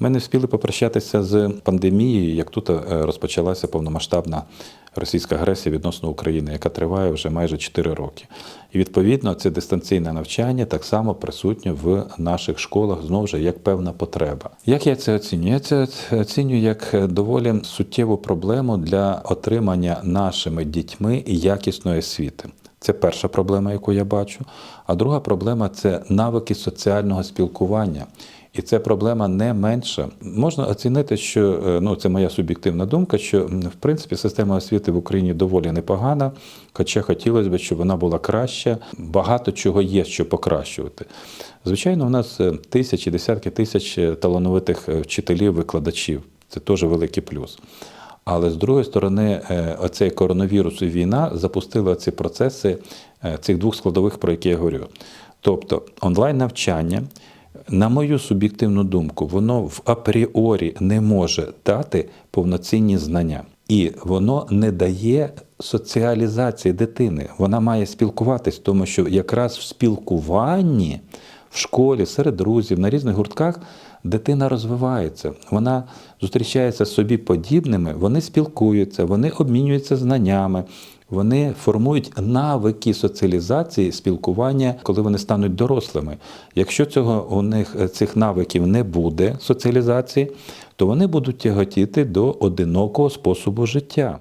Ми не встигли попрощатися з пандемією, як тут е, розпочалася повномасштабна російська агресія відносно України, яка триває вже майже 4 роки. І відповідно це дистанційне навчання так само присутнє в наших школах знову ж як певна потреба. Як я це оцінюю? Я це оцінюю як доволі суттєву проблему для отримання нашими дітьми якісної освіти. Це перша проблема, яку я бачу. А друга проблема це навики соціального спілкування. І це проблема не менша. Можна оцінити, що е, ну це моя суб'єктивна думка, що в принципі система освіти в Україні доволі непогана, хоча хотілося б, щоб вона була краща. Багато чого є, що покращувати. Звичайно, у нас е, тисячі, десятки тисяч е, талановитих вчителів, викладачів. Це теж великий плюс. Але з другої сторони, оцей коронавірус і війна запустили ці процеси цих двох складових, про які я говорю. Тобто онлайн-навчання, на мою суб'єктивну думку, воно в апріорі не може дати повноцінні знання. І воно не дає соціалізації дитини. Вона має спілкуватись, тому що якраз в спілкуванні в школі, серед друзів, на різних гуртках дитина розвивається. Вона зустрічається з собі подібними, вони спілкуються, вони обмінюються знаннями. Вони формують навики соціалізації, спілкування, коли вони стануть дорослими. Якщо цього у них е, цих навиків не буде соціалізації, то вони будуть тяготіти до одинокого способу життя.